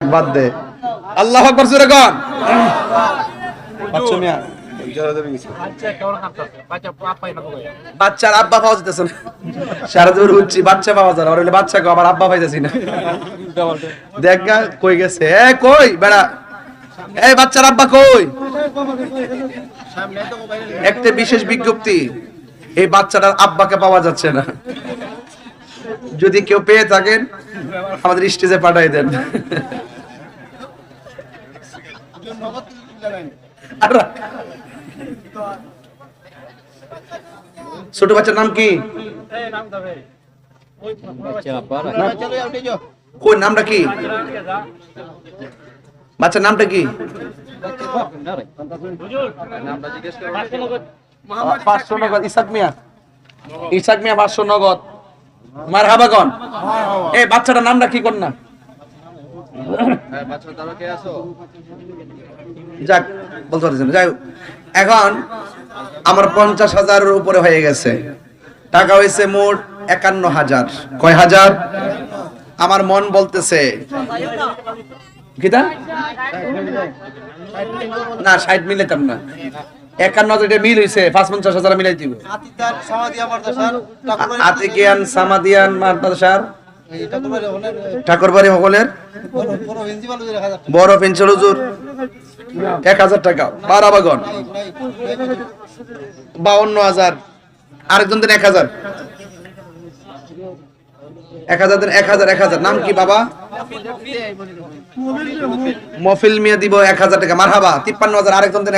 বাদ দে। আল্লাহ আকবার জোরে কর বাচ্চা মিয়া বাচ্চার আব্বা পাওয়া যেতেছে না। সারা দূর উঠছি বাচ্চা পাওয়া যায় ওর বাচ্চা কো আবার আব্বা পাইতেছি না। দেখ গা, কই গেছে? এ কই? বেড়া। এই বাচ্চার আব্বা কই? একটা বিশেষ বিজ্ঞপ্তি এই বাচ্চাটার আব্বাকে পাওয়া যাচ্ছে না। যদি কেউ পেয়ে থাকেন আমাদের স্টেজে পাঠাই দেন। আর। ছোট বাচ্চার নাম কি? কোন নামটা কি? বাচ্চার নামটা কি? পাঁচশো নগদ ইসাক মিয়া। ইসাক মিয়া পাঁচশো নগদ। মার হাবাগন এই বাচ্চাটার নামটা কি কর না যাক বলতে পারছেন যাই এখন আমার পঞ্চাশ হাজারের উপরে হয়ে গেছে। টাকা হয়েছে মোট একান্ন হাজার। কয় হাজার? আমার মন বলতেছে কিতা না ষাট মিলাইতাম না। একান্ন এটা মিল হয়েছে পাঁচ পঞ্চাশ হাজার মিলাই দিব। আতিকিয়ান সামাদিয়ান মাদ্রাসার ঠাকুরবাড়ি সকলের বড়। পেন্সিল হুজুর। এক হাজার টাকা। নাই, নাই, বাউন্ন হাজার। আরেকজন দেন এক হাজার। এক হাজার দেন এক হাজার এক হাজার। নাম কি বাবা? মফিল মিয়া দিব এক হাজার টাকা। মারহাবা। তিপ্পান্ন হাজার। আরেকজন দেন